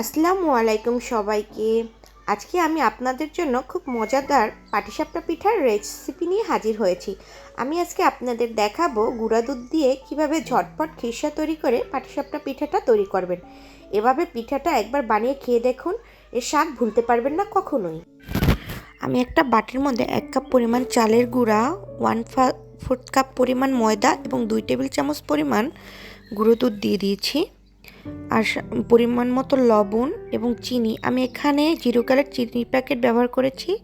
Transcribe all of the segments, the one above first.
আসসালামু আলাইকুম সবাইকে। আজকে আমি আপনাদের জন্য খুব মজাদার পাটিসাপটা পিঠার রেসিপি নিয়ে হাজির হয়েছি। আমি আজকে আপনাদের দেখাবো গুঁড়া দুধ দিয়ে কীভাবে ঝটপট খিরসা তৈরি করে পাটিসাপটা পিঠাটা তৈরি করবেন। এভাবে পিঠাটা একবার বানিয়ে খেয়ে দেখুন, এর স্বাদ ভুলতে পারবেন না কখনোই। আমি একটা বাটির মধ্যে এক কাপ পরিমাণ চালের গুঁড়া ওয়ান ফোর্থ কাপ পরিমাণ ময়দা এবং দুই টেবিল চামচ পরিমাণ গুঁড়ো দুধ দিয়ে দিয়েছি। আর পরিমাণ মতো লবণ এবং চিনি। আমি এখানে জিরো কালার চিনি প্যাকেট ব্যবহার করেছি।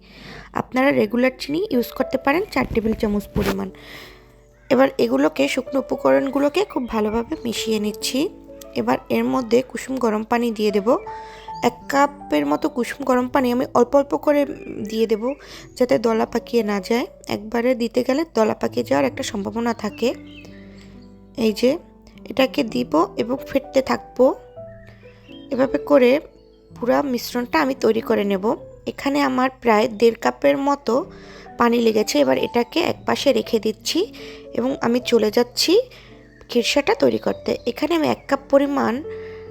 আপনারা রেগুলার চিনি ইউজ করতে পারেন চার টেবিল চামচ পরিমাণ। এবার এগুলোকে শুকনো উপকরণগুলোকে খুব ভালোভাবে মিশিয়ে নিচ্ছি। এবার এর মধ্যে কুসুম গরম পানি দিয়ে দেব। এক কাপের মতো কুসুম গরম পানি আমি অল্প অল্প করে দিয়ে দেব যাতে দলা পাকিয়ে না যায়। একবারে দিতে গেলে দলা পাকিয়ে যাওয়ার একটা সম্ভাবনা থাকে। এই যে এটাকে দিব এবং ফেটতে থাকব। এভাবে করে পুরা মিশ্রণটা আমি তৈরি করে নেব। এখানে আমার প্রায় দেড় কাপের মতো পানি লেগেছে। এবার এটাকে এক পাশে রেখে দিচ্ছি এবং আমি চলে যাচ্ছি খিরসাটা তৈরি করতে। এখানে আমি এক কাপ পরিমাণ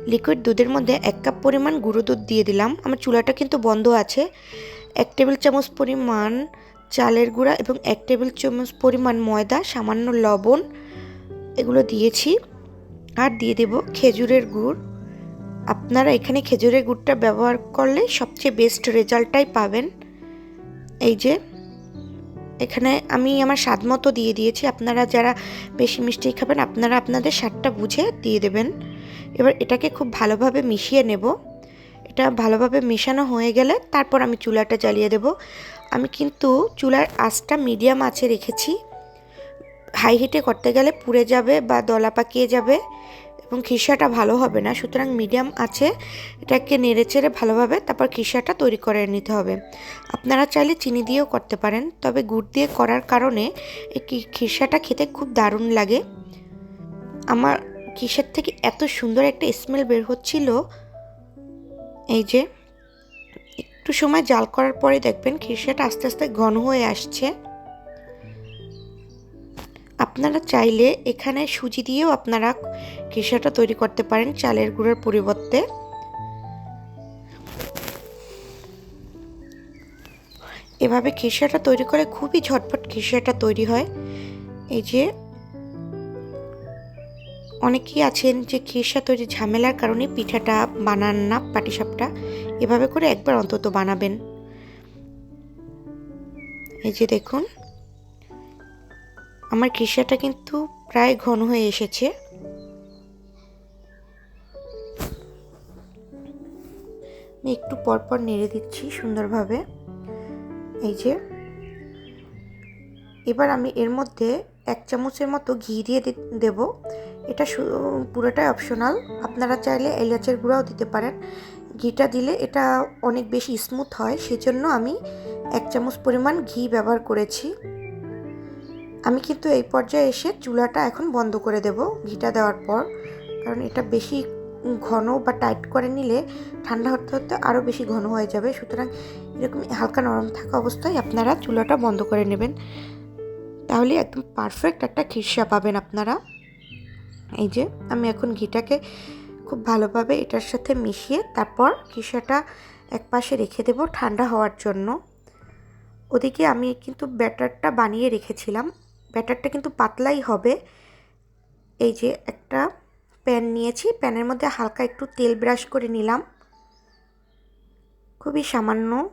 লিকুইড দুধের মধ্যে এক কাপ পরিমাণ গুঁড়ো দুধ দিয়ে দিলাম। আমার চুলাটা কিন্তু বন্ধ আছে। এক টেবিল চামচ পরিমাণ চালের গুঁড়া এবং এক টেবিল চামচ পরিমাণ ময়দা, সামান্য লবণ এগুলো দিয়েছি। আর দিয়ে দেব খেজুরের গুড়। আপনারা এখানে খেজুরের গুড়টা ব্যবহার করলে সবচেয়ে বেস্ট রেজাল্টটাই পাবেন। এই যে, এখানে আমি আমার স্বাদ মতো দিয়ে দিয়েছি। আপনারা যারা বেশি মিষ্টি খাবেন, আপনারা আপনাদের স্বাদটা বুঝে দিয়ে দেবেন। এবার এটাকে খুব ভালোভাবে মিশিয়ে নেব। এটা ভালোভাবে মেশানো হয়ে গেলে তারপর আমি চুলাটা জ্বালিয়ে দেব। আমি কিন্তু চুলার আঁচটা মিডিয়াম আঁচে রেখেছি। হাই হিটে করতে গেলে পুড়ে যাবে বা দলা পাকিয়ে যাবে এবং খিসাটা ভালো হবে না। সুতরাং মিডিয়াম আছে, এটাকে নেড়ে চেড়ে ভালোভাবে তারপর খিসাটা তৈরি করে নিতে হবে। আপনারা চাইলে চিনি দিয়েও করতে পারেন, তবে গুড় দিয়ে করার কারণে এই খিসাটা খেতে খুব দারুণ লাগে। আমার খিসার থেকে এত সুন্দর একটা স্মেল বের হচ্ছিল। এই যে, একটু সময় জাল করার পরে দেখবেন খিসাটা আস্তে আস্তে ঘন হয়ে আসছে। আপনারা চাইলে এখানে সুজি দিয়েও আপনারা খিসাটা তৈরি করতে পারেন চালের গুঁড়োর পরিবর্তে। এভাবে খিসাটা তৈরি করে খুবই ঝটপট খিসাটা তৈরি হয়। এই যে অনেকেই আছেন যে খিসা তৈরি ঝামেলার কারণে পিঠাটা বানান না, পাটিসাপটা। এভাবে করে একবার অন্তত বানাবেন। এই যে দেখুন। আমার খিসাটা কিন্তু প্রায় ঘন হয়ে এসেছে। আমি একটু পরপর নেড়ে দিচ্ছি সুন্দরভাবে। এই যে। এবার আমি এর মধ্যে এক চামচের মতো ঘি দিয়ে দেব। এটা পুরোটাই অপশনাল আপনারা চাইলে এলাচের গুঁড়াও দিতে পারেন। ঘিটা দিলে এটা অনেক বেশি স্মুথ হয়। সেজন্য আমি এক চামচ পরিমাণ ঘি ব্যবহার করেছি। আমি কিন্তু এই পর্যায়ে এসে চুলাটা এখন বন্ধ করে দেব ঘিটা দেওয়ার পর। কারণ এটা বেশি ঘন বা টাইট করে নিলে ঠান্ডা হতে হতে আরও বেশি ঘন হয়ে যাবে। সুতরাং এরকম হালকা নরম থাকা অবস্থায় আপনারা চুলাটা বন্ধ করে নেবেন। তাহলে একদম পারফেক্ট একটা খিরসা পাবেন আপনারা। এই যে আমি এখন ঘিটাকে খুব ভালোভাবে এটার সাথে মিশিয়ে তারপর খিরসাটা এক পাশে রেখে দেব ঠান্ডা হওয়ার জন্য। ওদিকে আমি কিন্তু ব্যাটারটা বানিয়ে রেখেছিলাম। ব্যাটারটা কিন্তু পাতলাই হবে। এই যে একটা প্যান নিয়েছি, প্যানের মধ্যে হালকা একটু তেল ব্রাশ করে নিলাম। খুবই সামান্য।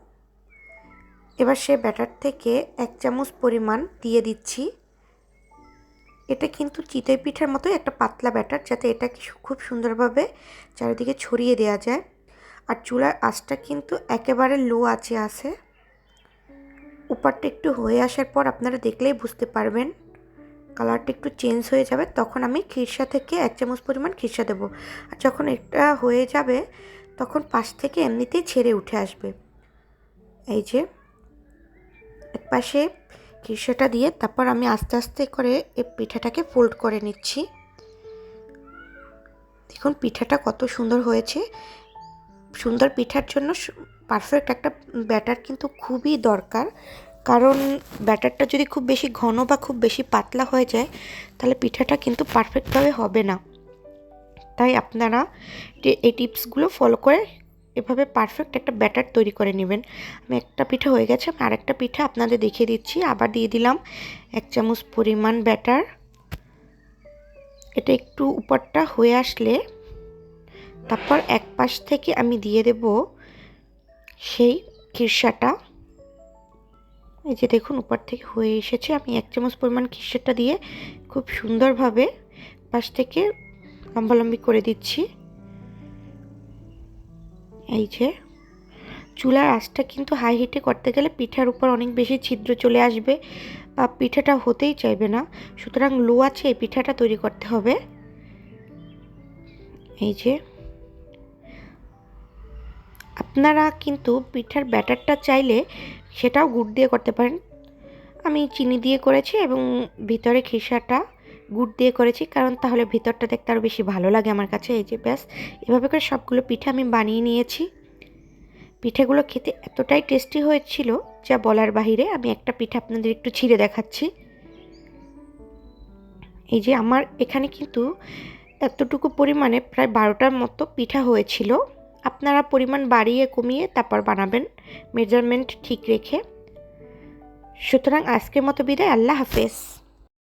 এবার সে ব্যাটার থেকে এক চামচ পরিমাণ দিয়ে দিচ্ছি। এটা কিন্তু চিতই পিঠার মতোই একটা পাতলা ব্যাটার, যাতে এটাকে সু- খুব সুন্দরভাবে চারিদিকে ছড়িয়ে দেওয়া যায়। আর চুলার আঁচটা কিন্তু একেবারে লো আছে আছে। উপরটা একটু হয়ে আসার পর আপনারা দেখলেই বুঝতে পারবেন। কালারটা একটু চেঞ্জ হয়ে যাবে, তখন আমি খিরসা থেকে এক চামচ পরিমাণ খিরসা দেবো। আর যখন এটা হয়ে যাবে, তখন পাশ থেকে এমনিতেই ছেড়ে উঠে আসবে। এই যে, এক পাশে খিরসাটা দিয়ে তারপর আমি আস্তে আস্তে করে এই পিঠাটাকে ফোল্ড করে নিচ্ছি। দেখুন, পিঠাটা কত সুন্দর হয়েছে। সুন্দর পিঠার জন্য পারফেক্ট একটা ব্যাটার কিন্তু খুবই দরকার। কারণ ব্যাটারটা যদি খুব বেশি ঘন বা খুব বেশি পাতলা হয়ে যায়, তাহলে পিঠাটা কিন্তু পারফেক্টভাবে হবে না। তাই আপনারা এই টিপসগুলো ফলো করে এভাবে পারফেক্ট একটা ব্যাটার তৈরি করে নেবেন। আমি একটা পিঠা হয়ে গেছে, আমি আরেকটা পিঠা আপনাদের দেখিয়ে দিচ্ছি। আবার দিয়ে দিলাম এক চামচ পরিমাণ ব্যাটার এটা একটু উপরটা হয়ে আসলে তারপর এক পাশ থেকে আমি দিয়ে দেব সেই খিরসাটা। এই যে দেখুন, উপর থেকে হয়ে এসেছে। আমি এক চামচ পরিমাণ খিরসাটা দিয়ে খুব সুন্দরভাবে পাশ থেকে লম্বালম্বি করে দিচ্ছি। এই যে, চুলার আঁচটা কিন্তু হাই হিটে করতে গেলে পিঠার উপর অনেক বেশি ছিদ্র চলে আসবে বা পিঠাটা হতেই চাইবে না। সুতরাং লো আছে এই পিঠাটা তৈরি করতে হবে। এই যে আপনারা কিন্তু পিঠার ব্যাটারটা চাইলে সেটাও গুড় দিয়ে করতে পারেন। আমি চিনি দিয়ে করেছি এবং ভিতরে খিসাটা গুড় দিয়ে করেছি, কারণ তাহলে ভিতরটা দেখতে আরও বেশি ভালো লাগে আমার কাছে। এই যে ব্যাস, এভাবে করে সবগুলো পিঠা আমি বানিয়ে নিয়েছি। পিঠেগুলো খেতে এতটাই টেস্টি হয়েছিল যা বলার বাহিরে আমি একটা পিঠা আপনাদের একটু ছিঁড়ে দেখাচ্ছি। এই যে আমার এখানে কিন্তু এতটুকু পরিমাণে প্রায় বারোটার মতো পিঠা হয়েছিল। আপনারা পরিমাণ বাড়িয়ে কমিয়ে তারপর বানাবেন। মেজারমেন্ট ঠিক রেখে। সুতরাং আজকের মতো বিদায়। আল্লাহ হাফেজ।